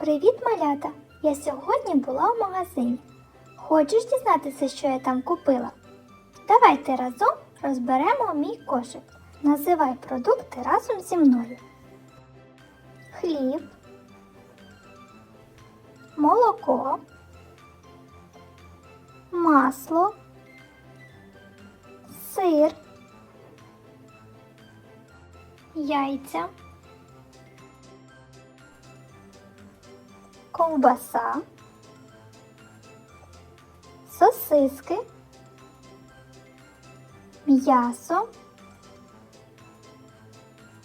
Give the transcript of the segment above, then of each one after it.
Привіт, малята! Я сьогодні була в магазині. Хочеш дізнатися, що я там купила? Давайте разом розберемо мій кошик. Називай продукти разом зі мною. Хліб, молоко, масло, сир, яйця, ковбаса, сосиски, м'ясо,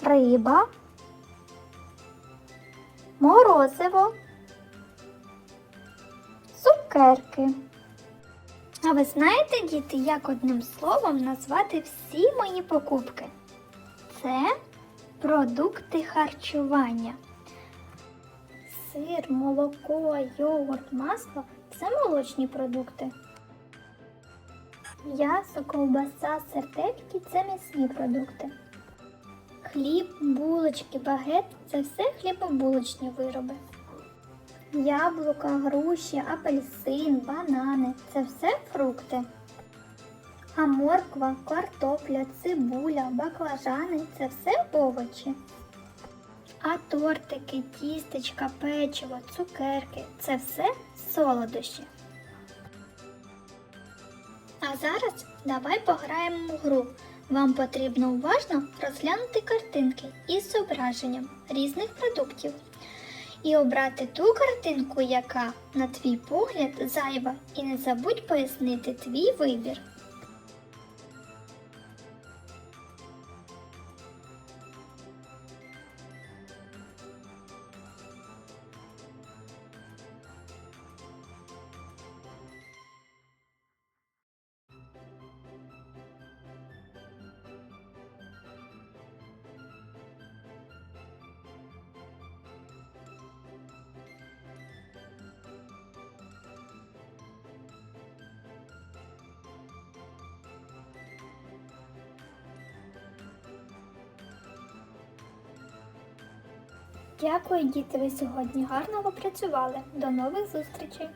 риба, морозиво, цукерки. А ви знаєте, діти, як одним словом назвати всі мої покупки? Це продукти харчування. Сир, молоко, йогурт, масло це молочні продукти. М'ясо, ковбаса, сердельки це м'ясні продукти. Хліб, булочки, багет це все хлібобулочні вироби. Яблука, груші, апельсин, банани це все фрукти. А морква, картопля, цибуля, баклажани це все овочі. А тортики, тістечка, печиво, цукерки це все солодощі. А зараз давай пограємо в гру. Вам потрібно уважно розглянути картинки із зображенням різних продуктів і обрати ту картинку, яка, на твій погляд, зайва, і не забудь пояснити твій вибір. Дякую, діти. Ви сьогодні гарно попрацювали. До нових зустрічей!